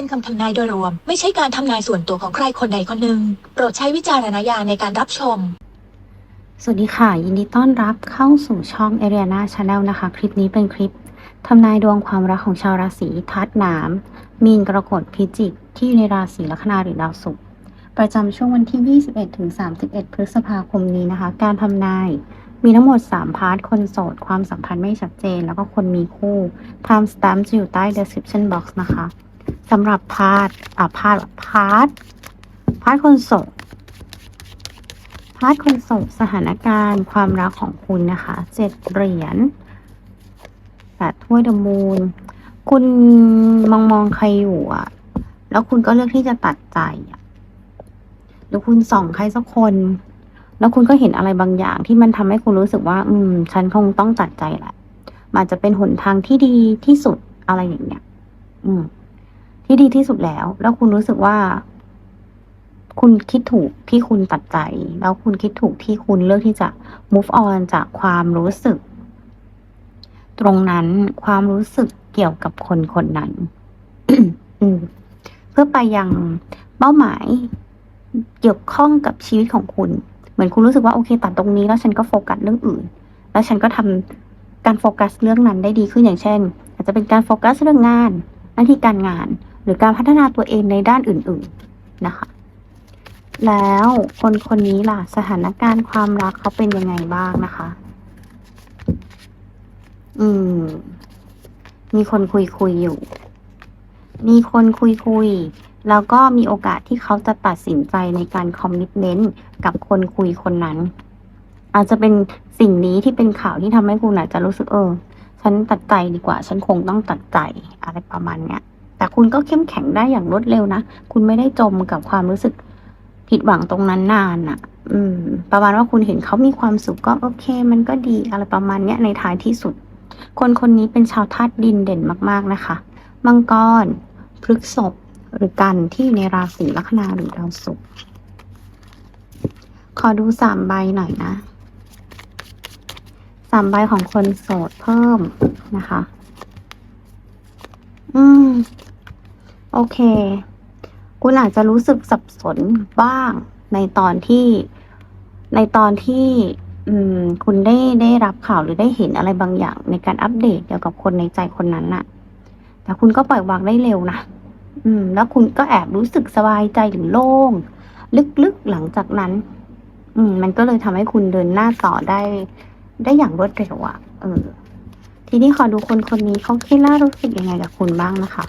เป็นคำทำนายโดยรวม ไม่ใช่การทำนายส่วนตัวของใครคนใดคนหนึ่ง โปรดใช้วิจารณญาณในการรับชม สวัสดีค่ะ ยินดีต้อนรับเข้าสู่ช่อง a r i a n a Channel นะคะ คลิปนี้เป็นคลิปทำนายดวงความรักของชาวราศีทัดหนาม มีนกรกฎพิจิก ที่อยู่ในราศีลัคนาหรือดาวศุกร์ประจำช่วงวันที่ 21ถึง31 พฤษภาคมนี้นะคะ การทำนายมีทั้งหมด 3 พาร์ท คนโสด ความสัมพันธ์ไม่ชัดเจน แล้วก็คนมีคู่ Time Stamp จะอยู่ใต้ description box นะคะ สำหรับพาร์ทอ่าพาร์ทพาร์ทพาร์ทคนโสดพาร์ทคนโสดสถานการณ์ความรักของคุณนะคะเจ็ดเหรียญแปดถ้วยดอมูนคุณมองมองใครอยู่อะแล้วคุณก็เลือกที่จะตัดใจอะหรือคุณส่องใครสักคน แล้วคุณก็เห็นอะไรบางอย่างที่มันทำให้คุณรู้สึกว่า อืม ฉันคงต้องตัดใจแหละมันจะเป็นหนทางที่ดีที่สุดอะไรอย่างเงี้ย อืม ที่ดีที่สุดแล้ว แล้วคุณรู้สึกว่า คุณคิดถูกที่คุณตัดใจ แล้วคุณคิดถูกที่คุณเลือกที่จะ move on จากความรู้สึก ตรงนั้นความรู้สึกเกี่ยวกับคนคนนั้นเพื่อไปยังเป้าหมายเกี่ยวข้องกับชีวิตของคุณ เหมือนคุณรู้สึกว่าโอเคตัดตรงนี้ แล้วฉันก็โฟกัสเรื่องอื่น แล้วฉันก็ทำการโฟกัสเรื่องนั้นได้ดีขึ้นอย่างเช่น อาจจะเป็นการโฟกัสเรื่องงาน หน้าที่การงาน หรือการพัฒนาตัวเองในด้านอื่น ๆนะคะ แล้วคนคนนี้ล่ะสถานการณ์ความรักเขาเป็นยังไงบ้างนะคะ อืม มีคนคุยคุยอยู่ มีคนคุยคุยแล้วก็มีโอกาสที่เขาจะตัดสินใจในการคอมมิชเมนต์กับคนคุยคนนั้น อาจจะเป็นสิ่งนี้ที่เป็นข่าวที่ทำให้คุณอาจจะรู้สึกเออ ฉันตัดใจดีกว่า ฉันคงต้องตัดใจอะไรประมาณเนี้ย แต่คุณก็เข้มแข็งได้อย่างรวดเร็วนะ คุณไม่ได้จมกับความรู้สึกผิดหวังตรงนั้นนานอะ่ะ อืม ประมาณว่าคุณเห็นเขามีความสุขก็โอเค มันก็ดีอะไรประมาณเนี้ยในท้ายที่สุด คนคนนี้เป็นชาวธาตุดินเด่นมากๆนะคะ มังกรพฤษภหรือกันที่อยู่ในราศีลัคนาหรือดาวศุกร์ ขอดูสามใบหน่อยนะสามใบของคนโสดเพิ่มนะคะ อืม โอเคคุณอาจจะรู้สึกสับสนบ้างในตอนที่ในตอนที่ อืม คุณได้ได้รับข่าวหรือได้เห็นอะไรบางอย่าง ในการอัปเดตเกี่ยวกับคนในใจคนนั้นน่ะ แต่คุณก็ปล่อยวางได้เร็วนะอืม แล้วคุณก็แอบรู้สึกสบายใจหรือโล่ง ลึกๆหลังจากนั้น อืม มันก็เลยทำให้คุณเดินหน้าต่อได้ ได้อย่างรวดเร็วอะเออทีนี้ขอดูคนคนนี้เขาคิดน่ารู้สึกยังไงกับคุณบ้างนะคะ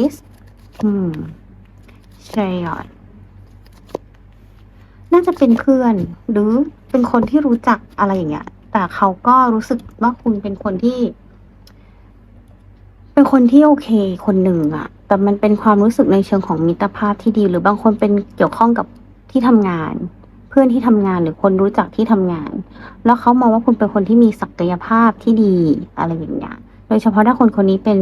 this อืมใช่ยอดน่าจะเป็นเพื่อน หรือเป็นคนที่รู้จักอะไรอย่างเงี้ย แต่เขาก็รู้สึกว่าคุณเป็นคนที่ เป็นคนที่โอเคคนหนึ่งอะแต่มันเป็นความรู้สึกในเชิงของมิตรภาพที่ดี หรือบางคนเป็นเกี่ยวข้องกับที่ทำงาน เพื่อนที่ทำงานหรือคนรู้จักที่ทำงาน แล้วเขามองว่าคุณเป็นคนที่มีศักยภาพที่ดีอะไรอย่างเงี้ย ดยเฉพาะถ้าคนคนนี้เป็น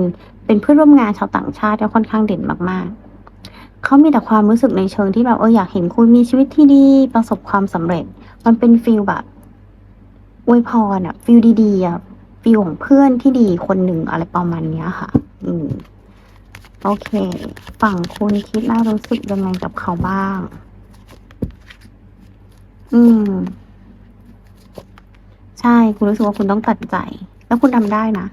เป็นเพื่อนร่วมงานชาวต่างชาติที่ค่อนข้างเด่นมากๆ เขามีแต่ความรู้สึกในเชิงที่แบบเอออยากเห็นคุณมีชีวิตที่ดีประสบความสำเร็จ มันเป็นฟิลแบบอวยพรอะฟิลดีๆอะฟิลของเพื่อนที่ดีคนหนึ่งอะไรประมาณเนี้ยค่ะ อืมโอเค ฝั่งคุณคิดแล้วรู้สึกยังไงกับเขาบ้าง อืม ใช่ คุณรู้สึกว่าคุณต้องตัดใจ แล้วคุณทำได้นะ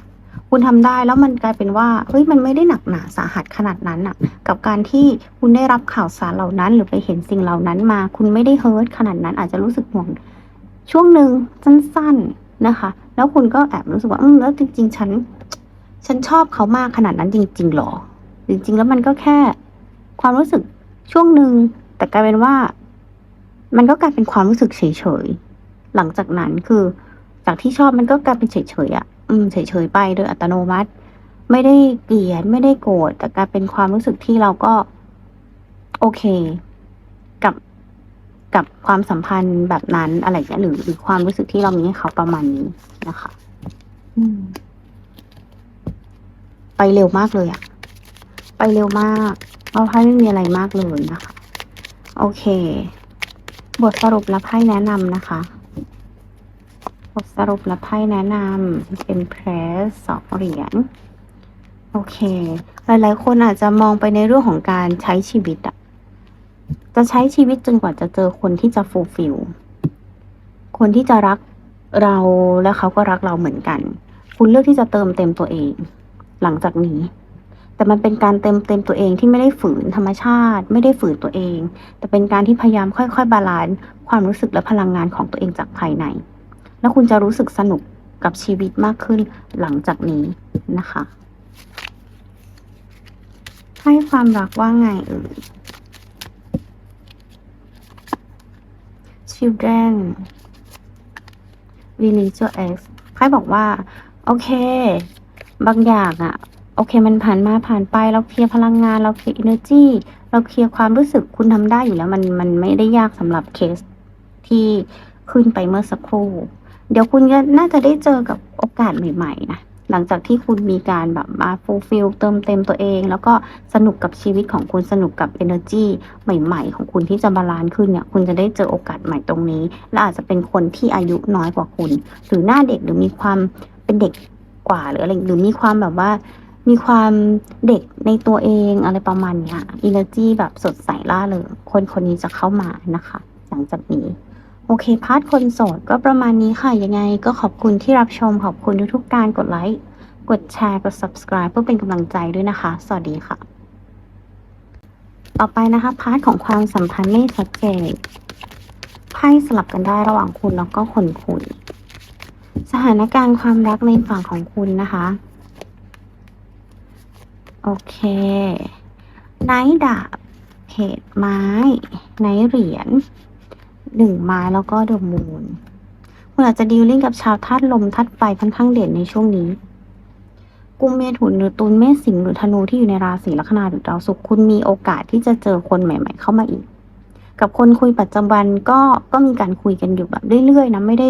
คุณทำได้แล้วมันกลายเป็นว่าเฮ้ยมันไม่ได้หนักหนาสาหัสขนาดนั้นอะกับการที่คุณได้รับข่าวสารเหล่านั้น หรือไปเห็นสิ่งเหล่านั้นมา คุณไม่ได้เฮิร์ตขนาดนั้นอาจจะรู้สึกห่วง ช่วงหนึ่งสั้นๆนะคะ แล้วคุณก็แอบรู้สึกว่าอืมแล้วจริง ๆ ฉัน ฉันชอบเขามากขนาดนั้นจริงๆหรอ จริง ๆ แล้วมันก็แค่ ความรู้สึกช่วงหนึ่งแต่กลายเป็นว่า มันก็กลายเป็นความรู้สึกเฉยๆหลังจากนั้นคือจากที่ชอบมันก็กลายเป็นเฉยๆอะ อืมเฉยๆไปโดยอัตโนมัติ ไม่ได้เกลียดไม่ได้โกรธแต่กลายเป็นความรู้สึกที่เราก็ โอเค กับกับความสัมพันธ์แบบนั้นอะไรอย่างเงี้ยหรือหรือความรู้สึกที่เรามีให้เขาประมาณนี้นะคะ อืม ไปเร็วมากเลยอะไปเร็วมากเพราะไพ่ไม่มีอะไรมากเลยนะคะ โอเค บทสรุปและไพ่แนะนำนะคะ บทสรุปและไพ่แนะนำเป็นเพรสสองเหรียญโอเค หลายๆ คนอาจจะมองไปในเรื่องของการใช้ชีวิตอะจะใช้ชีวิตจนกว่าจะเจอคนที่จะฟูลฟิลคนที่จะรักเราและเขาก็รักเราเหมือนกัน คุณเลือกที่จะเติมเต็มตัวเอง หลังจากนี้ แต่มันเป็นการเต็มเต็มตัวเองที่ไม่ได้ฝืนธรรมชาติ ไม่ได้ฝืนตัวเอง แต่เป็นการที่พยายามค่อยๆ บาลานซ์ความรู้สึกและพลังงานของตัวเองจากภายใน แล้วคุณจะรู้สึกสนุกกับชีวิตมากขึ้นหลังจากนี้นะคะให้ความรักว่าไงเอ่ย children release your ex ไพ่บอกว่า โอเค บางอย่างอะโอเค มันผ่านมาผ่านไป เราเคลียร์พลังงาน เราเคลียร์ energy เราเคลียร์ความรู้สึกคุณทำได้อยู่แล้ว มันมันไม่ได้ยากสำหรับเคสที่ขึ้นไปเมื่อสักครู่ เดี๋ยวคุณก็น่าจะได้เจอกับโอกาสใหม่ๆนะหลังจากที่คุณมีการแบบมา fulfill เติมเต็มตัวเอง แล้วก็สนุกกับชีวิตของคุณสนุกกับ energy ใหม่ ๆ ของคุณที่จะบาลานซ์ขึ้นเนี่ย คุณจะได้เจอโอกาสใหม่ตรงนี้ และอาจจะเป็นคนที่อายุน้อยกว่าคุณ หรือหน้าเด็กหรือมีความเป็นเด็กกว่าหรืออะไรหรือมีความแบบว่า มีความเด็กในตัวเองอะไรประมาณเนี้ย energy แบบสดใสล่าเริงคนคนนี้จะเข้ามานะคะ หลังจากนี้ โอเคพาร์ทคนโสดก็ประมาณนี้ค่ะ ยังไงก็ขอบคุณที่รับชมขอบคุณทุกๆการกดไลค์ กดแชร์กด subscribe เพื่อเป็นกำลังใจด้วยนะคะ สวัสดีค่ะ ต่อไปนะคะพาร์ทของความสัมพันธ์ไม่ชัดเจนไพ่สลับกันได้ระหว่างคุณแล้วก็คนคุยสถานการณ์ความรักในฝั่งของคุณนะคะ โอเคไนท์ดาบเพจไม้ไนท์เหรียญ หนึ่งไม้แล้วก็เดอะมูนคุณอาจจะดีลลิ่งกับชาวธาตุลมธาตุไฟค่อนข้างเด่นในช่วงนี้กุมเมถุนหรือตุลเมษสิงห์หรือธนูที่อยู่ในราศีลัคนาหรือดาวศุกร์คุณมีโอกาสที่จะเจอคนใหม่ ๆ เข้ามาอีก กับคนคุยปัจจุบันก็ก็มีการคุยกันอยู่แบบเรื่อยๆนะไม่ได้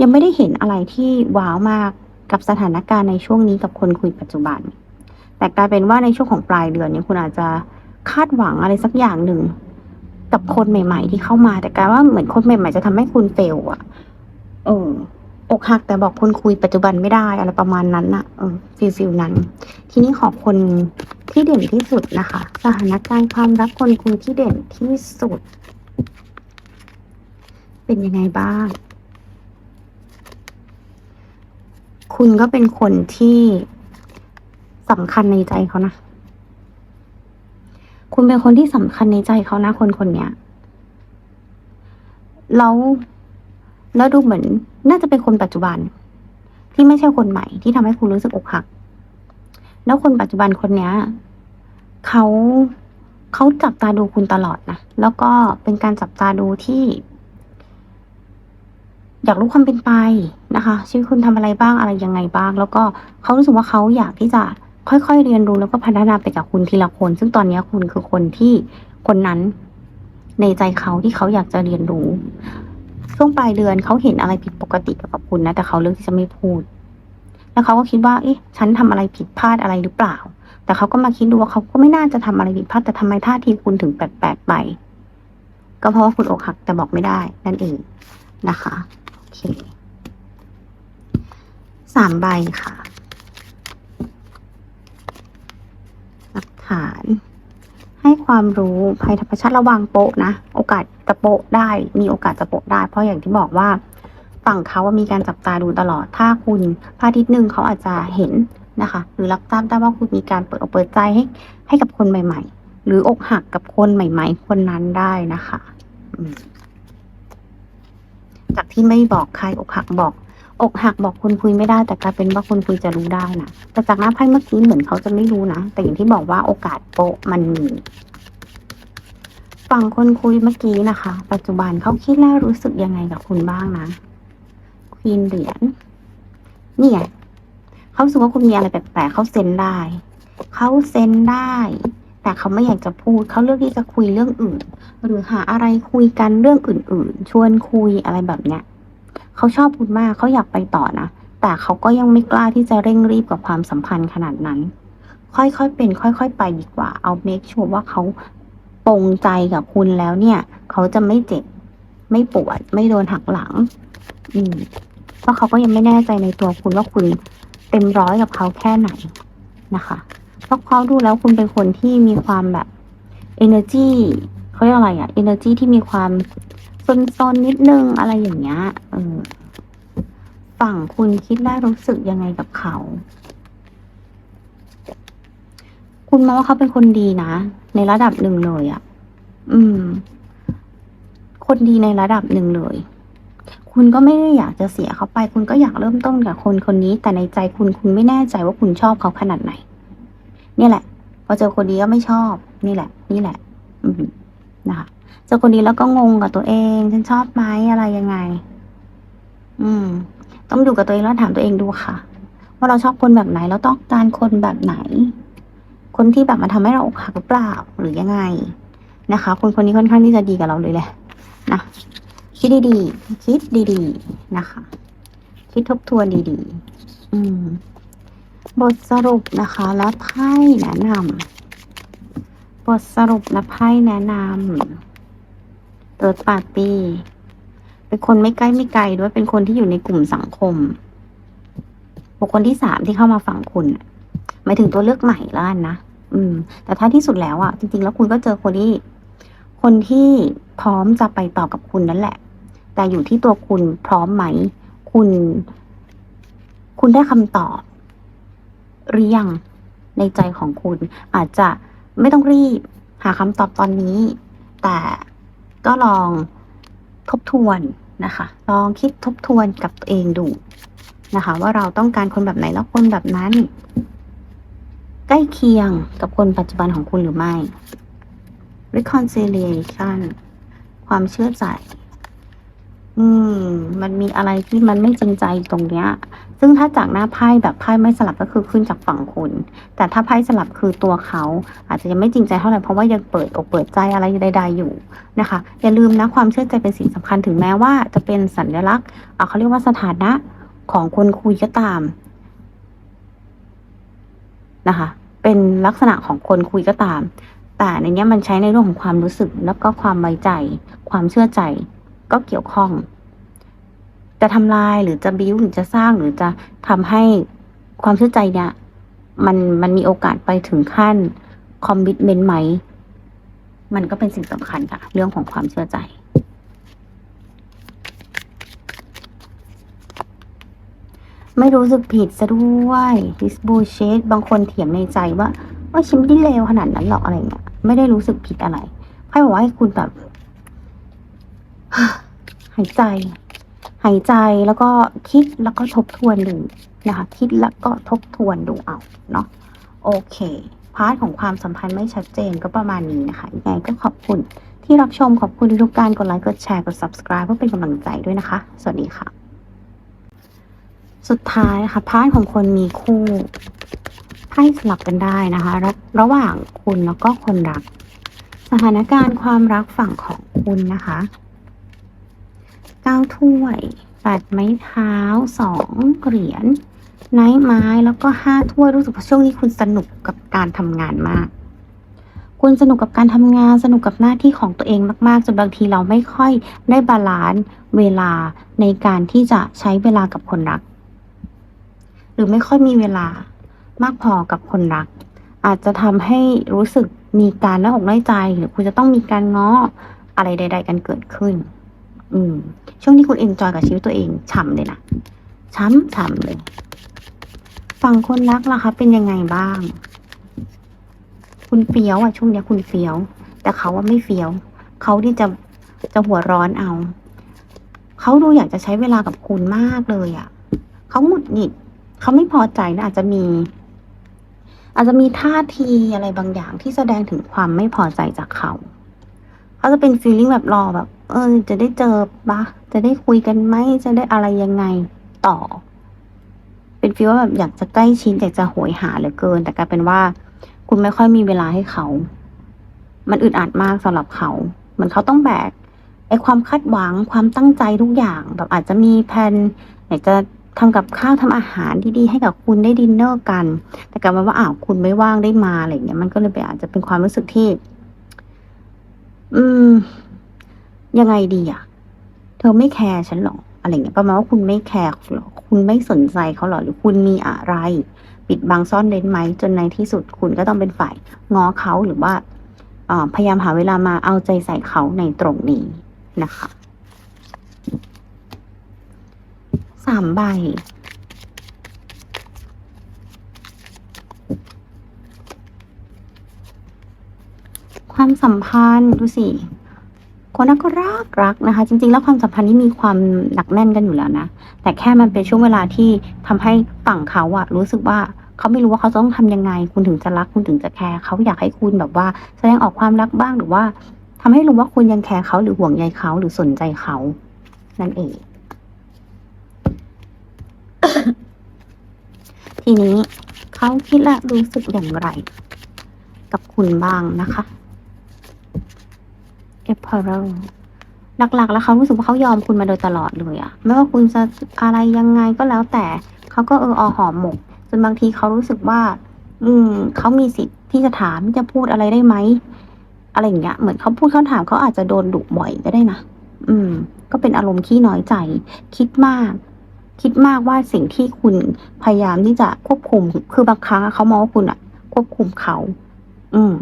ยังไม่ได้เห็นอะไรที่ว้าวมากกับสถานการณ์ในช่วงนี้กับคนคุยปัจจุบัน แต่กลายเป็นว่าในช่วงของปลายเดือนเนี้คุณอาจจะคาดหวังอะไรสักอย่างหนึ่ง กับคนใหม่ ๆ ที่เข้ามาแต่กลายว่าเหมือนคนใหม่ ๆ จะทำให้คุณเฟลอะเอออกหักแต่บอกคนคุยปัจจุบันไม่ได้อะไรประมาณนั้นน่ะเออฟิลฟิลนั้น ทีนี้ขอคนที่เด่นที่สุดนะคะ สถานการณ์ความรักคนคุยที่เด่นที่สุด เป็นยังไงบ้าง คุณก็เป็นคนที่สำคัญในใจเขานะ คุณเป็นคนที่สำคัญในใจเขานะคนคนเนี้ยแล้วแล้วดูเหมือน น่าจะเป็นคนปัจจุบัน ที่ไม่ใช่คนใหม่ที่ทำให้คุณรู้สึกอกหัก แล้วคนปัจจุบันคนเนี้ยเขาเขาจับตาดูคุณตลอดนะ แล้วก็เป็นการจับตาดูที่ อยากรู้ความเป็นไปนะคะ ชีวิตคุณทำอะไรบ้างอะไรยังไงบ้าง แล้วก็เขารู้สึกว่าเขาอยากที่จะ ค่อยๆเรียนรู้แล้วก็พัฒนาไปกับคุณทีละคน ซึ่งตอนนี้คุณคือคนที่คนนั้นในใจเขาที่เขาอยากจะเรียนรู้ ช่วงปลายเดือนเขาเห็นอะไรผิดปกติเกี่ยวกับคุณนะแต่เขาเลือกที่จะไม่พูด แล้วเขาก็คิดว่า เอ๊ะ ฉันทำอะไรผิดพลาดอะไรหรือเปล่า แต่เขาก็มาคิดดูว่าเขาก็ไม่น่าจะทำอะไรผิดพลาดแต่ทำไมท่าทีคุณถึงแปลกๆไป ก็เพราะว่าคุณอกหักแต่บอกไม่ได้ นั่นเองนะคะโอเคสามใบค่ะ หานให้ความรู้ภัยธรรมชาติระวังโปะนะ โอกาสจะโปะได้ มีโอกาสจะโปะได้ เพราะอย่างที่บอกว่าฝั่งเขาว่ามีการจับตาดูตลอด ถ้าคุณพลาดทิศหนึ่งเขาอาจจะเห็นนะคะ หรือรับทราบได้ว่าคุณมีการเปิดอกเปิดใจให้ให้กับคนใหม่ ๆ หรืออกหักกับคนใหม่ ๆ คนนั้นได้นะคะจากที่ไม่บอกใครอกหักบอก อกหักบอกคนคุยไม่ได้ แต่กลายเป็นว่าคนคุยจะรู้ได้นะแต่จากหน้าไพ่เมื่อกี้เหมือนเขาจะไม่รู้นะ แต่อย่างที่บอกว่าโอกาสโปะมันมีฝั่งคนคุยเมื่อกี้นะคะ ปัจจุบันเขาคิดและรู้สึกยังไงกับคุณบ้างนะควีนเหรียญเนี่ไงเขาสึกว่าคุณมีอะไรแปลกๆเขาเซนได้เขาเซนได้ แต่เขาไม่อยากจะพูดเขาเลือกที่จะคุยเรื่องอื่น หรือหาอะไรคุยกันเรื่องอื่น ๆ ชวนคุยอะไรแบบเนี้ย เขาชอบคุณมากเขาอยากไปต่อนะ แต่เขาก็ยังไม่กล้าที่จะเร่งรีบกับความสัมพันธ์ขนาดนั้น ค่อยๆเป็น ค่อยๆ ไปดีกว่า เอาเมคชัวร์ว่าเขาปรงใจกับคุณแล้วเนี่ย เขาจะไม่เจ็บ ไม่ปวด ไม่โดนหักหลัง อืม เพราะเขาก็ยังไม่แน่ใจในตัวคุณว่าคุณเต็มร้อยกับเขาแค่ไหนนะคะเพราะเขาดูแล้วคุณเป็นคนที่มีความแบบ energy เขาเรียกอะไรอะ energy ที่มีความ ซนๆนิดนึงอะไรอย่างเงี้ยเออฝั่งคุณคิดได้รู้สึกยังไงกับเขา คุณมองว่าเขาเป็นคนดีนะ ในระดับหนึ่งเลยอะอืม คนดีในระดับหนึ่งเลย คุณก็ไม่ได้อยากจะเสียเขาไป คุณก็อยากเริ่มต้นกับคนคนนี้ แต่ในใจคุณคุณไม่แน่ใจว่าคุณชอบเขาขนาดไหน นี่แหละ พอเจอคนดีก็ไม่ชอบ นี่แหละ นี่แหละ อืมนะคะ เจอคนดีแล้วก็งงกับตัวเอง ฉันชอบไหมอะไรยังไง อืม ต้องดูกับตัวเองแล้วถามตัวเองดูค่ะ ว่าเราชอบคนแบบไหนเราต้องการคนแบบไหน คนที่แบบมาทำให้เราอกหักหรือเปล่าหรือยังไงนะคะ คนคนนี้ค่อนข้างที่จะดีกับเราเลยแหละนะคิดดีๆ คิดดีๆ นะคะ คิดทบทวนดีๆ อืม บทสรุปนะคะ และไพ่แนะนำบทสรุปและไพ่แนะนำ เติร์ดปาร์ตี้ เป็นคนไม่ใกล้ไม่ไกลด้วย เป็นคนที่อยู่ในกลุ่มสังคม บุคคลที่สามที่เข้ามาฝั่งคุณ หมายถึงตัวเลือกใหม่แล้วนะ อืม แต่ถ้าที่สุดแล้วอะ จริง ๆ แล้วคุณก็เจอคนที่ คนที่พร้อมจะไปต่อกับคุณนั่นแหละ แต่อยู่ที่ตัวคุณพร้อมไหม คุณ คุณได้คำตอบ หรือยังในใจของคุณ อาจจะไม่ต้องรีบ หาคำตอบตอนนี้ แต่ ก็ลองทบทวนนะคะ ลองคิดทบทวนกับตัวเองดูนะคะ ว่าเราต้องการคนแบบไหนแล้วคนแบบนั้น ใกล้เคียงกับคนปัจจุบันของคุณหรือไม่ reconciliation ความเชื่อใจ อืม มันมีอะไรที่มันไม่จริงใจตรงเนี้ย ซึ่งถ้าจากหน้าไพ่แบบไพ่ไม่สลับก็คือขึ้นจากฝั่งคุณ แต่ถ้าไพ่สลับคือตัวเขา อาจจะยังไม่จริงใจเท่าไหร่เพราะว่ายังเปิดอกเปิดใจอะไรใดๆอยู่นะคะ อย่าลืมนะความเชื่อใจเป็นสิ่งสำคัญถึงแม้ว่าจะเป็นสัญลักษณ์เขาเรียกว่าสถานะของคนคุยก็ตามนะคะ เป็นลักษณะของคนคุยก็ตาม แต่ในเนี้ยมันใช้ในเรื่องของความรู้สึกแล้วก็ความไว้ใจ ความเชื่อใจ ก็เกี่ยวข้อง จะทำลายหรือจะบิ้วหรือจะสร้างหรือจะทำให้ความเชื่อใจเนี่ยมันมันมีโอกาสไปถึงขั้นคอมมิชเมนต์ไหม มันก็เป็นสิ่งสำคัญค่ะเรื่องของความเชื่อใจไม่รู้สึกผิดซะด้วย this bullshit บางคนเถียงในใจว่าว่าฉันไม่ได้เลวขนาดนั้นหรอกอะไรเงี้ย ไม่ได้รู้สึกผิดอะไรไพ่บอกว่าให้คุณแบบ หายใจ หายใจแล้วก็คิดแล้วก็ทบทวนดูนะคะ คิดแล้วก็ทบทวนดูเอาเนาะโอเค พาร์ทของความสัมพันธ์ไม่ชัดเจนก็ประมาณนี้นะคะยังไงก็ขอบคุณที่รับชมขอบคุณทุกการกดไลค์กดแชร์กด subscribe เพื่อเป็นกำลังใจด้วยนะคะ สวัสดีค่ะ สุดท้ายค่ะพาร์ทของคนมีคู่ไพ่สลับกันได้นะคะระระหว่างคุณแล้วก็คนรัก สถานการณ์ความรักฝั่งของคุณนะคะ ก้าถ้วยแปดไม้เท้าสองเหรียญไนท์ไม้แล้วก็ห้าถ้วยรู้สึกว่าช่วงนี้คุณสนุกกับการทำงานมาก คุณสนุกกับการทำงานสนุกกับหน้าที่ของตัวเองมากๆจนบางทีเราไม่ค่อยได้บาลานซ์เวลาในการที่จะใช้เวลากับคนรัก หรือไม่ค่อยมีเวลามากพอกับคนรัก อาจจะทำให้รู้สึกมีการน้าอกน้อยใจ หรือคุณจะต้องมีการง้ออะไรใด ๆ กันเกิดขึ้น อืม ช่วงนี้คุณเอนจอยกับชีวิตตัวเองฉ่ำเลยนะช้ำฉ่ำเลย ฝั่งคนรักล่ะคะเป็นยังไงบ้าง คุณเฟี้ยวอะช่วงนี้คุณเฟี้ยว แต่เขาว่าไม่เฟี้ยว เขาที่จะจะหัวร้อนเอา เขาดูอยากจะใช้เวลากับคุณมากเลยอะ เขาหงุดหงิด เขาไม่พอใจนะอาจจะมี อาจจะมีท่าทีอะไรบางอย่างที่แสดงถึงความไม่พอใจจากเขา เขาจะเป็นฟีลลิ่งแบบรอแบบ เออจะได้เจอปะจะได้คุยกันไหมจะได้อะไรยังไงต่อ เป็นฟีลว่าแบบอยากจะใกล้ชิดอยากจะโหยหาเหลือเกิน แต่กลายเป็นว่า คุณไม่ค่อยมีเวลาให้เขา มันอึดอัดมากสำหรับเขา เหมือนเขาต้องแบกไอ้ความคาดหวังความตั้งใจทุกอย่าง แบบอาจจะมีแผนอยากจะทำกับข้าวทำอาหารที่ดีให้กับคุณได้ดินเนอร์กัน แต่กลายเป็นว่าอ้าวคุณไม่ว่างได้มาอะไรเงี้ยมันก็เลยเป็นอาจจะเป็นความรู้สึกที่ อืม ยังไงดีอะเธอไม่แคร์ฉันหรออะไรเงี้ยประมาณว่าคุณไม่แคร์หรอคุณไม่สนใจเขาหรอหรือคุณมีอะไร ปิดบังซ่อนเร้นไหมจนในที่สุดคุณก็ต้องเป็นฝ่ายง้อเขาหรือว่าพยายามหาเวลามาเอาใจใส่เขาในตรงนี้นะคะสามใบความสัมพันธ์ดูสิ คนนั้นก็รักรักนะคะ จริง ๆ แล้วความสัมพันธ์นี้มีความหนักแน่นกันอยู่แล้วนะ แต่แค่มันเป็นช่วงเวลาที่ทำให้ฝั่งเขาอะรู้สึกว่าเขาไม่รู้ว่าเขาต้องทำยังไง คุณถึงจะรักคุณถึงจะแคร์เขาอยากให้คุณแบบว่า แสดงออกความรักบ้างหรือว่าทำให้รู้ว่าคุณยังแคร์เขาหรือห่วงใยเขาหรือสนใจเขา นั่นเอง ทีนี้เขาคิดและรู้สึกอย่างไร กับคุณบ้างนะคะ เอพอร์หลักๆ แล้วเขารู้สึกว่าเขายอมคุณมาโดยตลอดเลยอะไม่ว่าคุณจะอะไรยังไงก็แล้วแต่เขาก็เอออหอมหมกจนบางทีเขารู้สึกว่า อืมเขามีสิทธิ์ที่จะถามจะพูดอะไรได้ไหมอะไรอย่างเงี้ยเหมือนเขาพูดเขาถามเขาอาจจะโดนดุบ่อยก็ได้นะอืม ก็เป็นอารมณ์ขี้น้อยใจ คิดมาก คิดมากว่าสิ่งที่คุณพยายามที่จะควบคุม คือบางครั้งเขามองว่าคุณอะควบคุมเขา อืม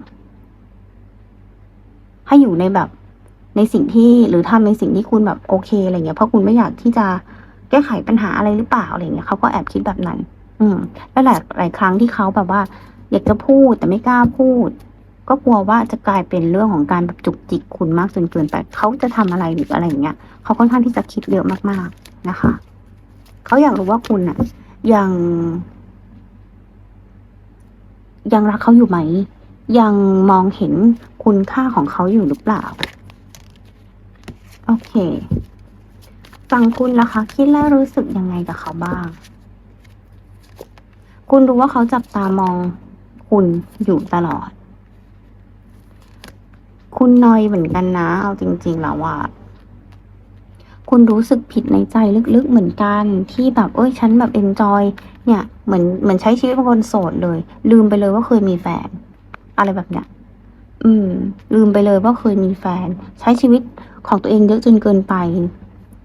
ให้อยู่ในแบบ ในสิ่งที่หรือทำในสิ่งที่คุณแบบโอเคอะไรเงี้ยเพราะคุณไม่อยากที่จะแก้ไขปัญหาอะไรหรือเปล่าอะไรเงี้ยเขาก็แอบคิดแบบนั้น อืม แล้วหลายหลายครั้งที่เขาแบบว่า อยากจะพูดแต่ไม่กล้าพูด ก็กลัวว่าจะกลายเป็นเรื่องของการแบบจุกจิกคุณมากจนเกินไปเขาจะทำอะไรหรืออะไรอย่างเงี้ยเขาค่อนข้างที่จะคิดเยอะมากๆนะคะเขาอยากรู้ว่าคุณอะยังยังรักเขาอยู่ไหม ยังมองเห็นคุณค่าของเขาอยู่หรือเปล่า โอเคฟังคุณล่ะคะคิดแล้วรู้สึกยังไงกับเขาบ้าง คุณรู้ว่าเขาจับตามองคุณอยู่ตลอด คุณนอยเหมือนกันนะ เอาจริง ๆ แล้วว่าคุณรู้สึกผิดในใจลึกๆเหมือนกัน ที่แบบเอ้ยฉันแบบเอนจอยเนี่ยเหมือนเหมือนใช้ชีวิตเป็นคนโสดเลย ลืมไปเลยว่าเคยมีแฟน อะไรแบบเนี้ย อืม ลืมไปเลยว่าเคยมีแฟน ใช้ชีวิตของตัวเองเยอะจนเกินไป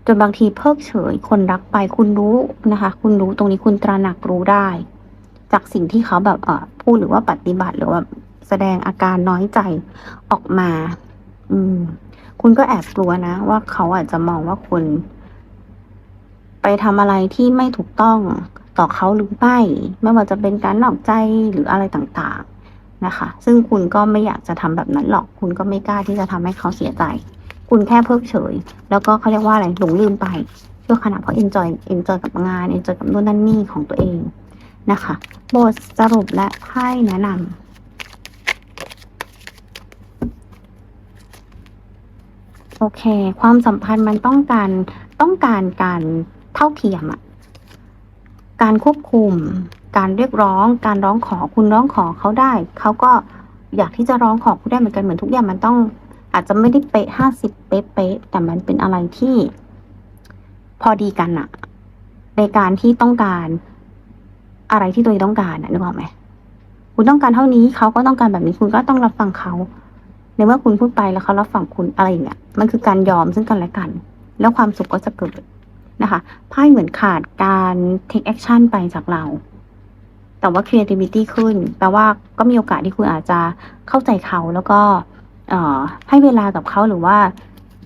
จนบางทีเพิกเฉยคนรักไปคุณรู้นะคะ คุณรู้ตรงนี้คุณตระหนักรู้ได้ จากสิ่งที่เขาแบบเออพูดหรือว่าปฏิบัติหรือว่าแสดงอาการน้อยใจออกมา อืม คุณก็แอบกลัวนะ ว่าเขาอาจจะมองว่าคุณ ไปทำอะไรที่ไม่ถูกต้องต่อเขาหรือไม่ ไม่ว่าจะเป็นการนอกใจหรืออะไรต่างๆ นะคะ ซึ่งคุณก็ไม่อยากจะทำแบบนั้นหรอก คุณก็ไม่กล้าที่จะทำให้เขาเสียใจ คุณแค่เพิกเฉย แล้วก็เขาเรียกว่าอะไรหลงลืมไปชั่วขณะเพราะ enjoy enjoy กับงาน enjoy กับนู่นนั่นนี่ของตัวเองนะคะ บทสรุปและไพ่แนะนำโอเค ความสัมพันธ์มันต้องการต้องการการเท่าเทียมอะการควบคุม การเรียกร้อง การร้องขอคุณร้องขอเขาได้ เขาก็อยากที่จะร้องขอคุณได้เหมือนกันเหมือนทุกอย่างมันต้อง อาจจะไม่ได้เป๊ะห้าสิบเป๊ะเป๊ะแต่มันเป็นอะไรที่ พอดีกันอะในการที่ต้องการอะไรที่ตัวเองต้องการอะนึกออกไหมคุณต้องการเท่านี้เขาก็ต้องการแบบนี้คุณก็ต้องรับฟังเขาในเมื่อคุณพูดไปแล้วเขารับฟังคุณอะไรอย่างเงี้ยมันคือการยอมซึ่งกันและกัน แล้วความสุขก็จะเกิดนะคะไพ่เหมือนขาดการ take action ไปจากเรา แต่ว่า creativity ขึ้น แปลว่าก็มีโอกาสที่คุณอาจจะเข้าใจเขาแล้วก็ให้เวลากับเขาหรือว่า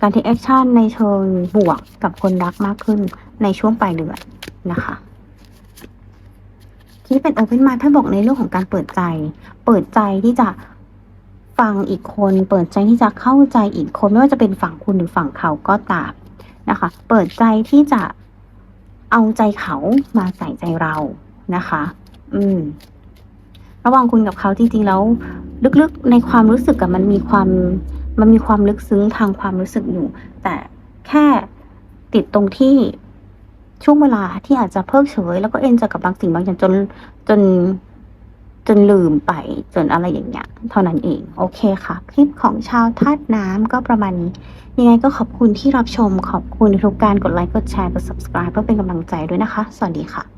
การ take action ในเชิงบวกกับคนรักมากขึ้นในช่วงปลายเดือนนะคะที่เป็น open mind ไพ่บอกในเรื่องของการเปิดใจ เปิดใจที่จะฟังอีกคน เปิดใจที่จะเข้าใจอีกคนไม่ว่าจะเป็นฝั่งคุณหรือฝั่งเขาก็ตามนะคะ เปิดใจที่จะเอาใจเขามาใส่ใจเรานะคะ อืม ระหว่างคุณกับเขาจริง ๆ แล้ว ลึกๆ ในความรู้สึกกับมันมีความ มันมีความลึกซึ้งทางความรู้สึกอยู่ แต่แค่ติดตรงที่ช่วงเวลาที่อาจจะเพิกเฉย แล้วก็เอ็นจอยกับบางสิ่งบางอย่างจนจนจนลืมไปจนอะไรอย่างเงี้ย เท่านั้นเอง โอเคค่ะ คลิปของชาวธาตุน้ำก็ประมาณนี้ ยังไงก็ขอบคุณที่รับชม ขอบคุณทุกการกดไลค์ กดแชร์ กด subscribe เพื่อเป็นกำลังใจด้วยนะคะ สวัสดีค่ะ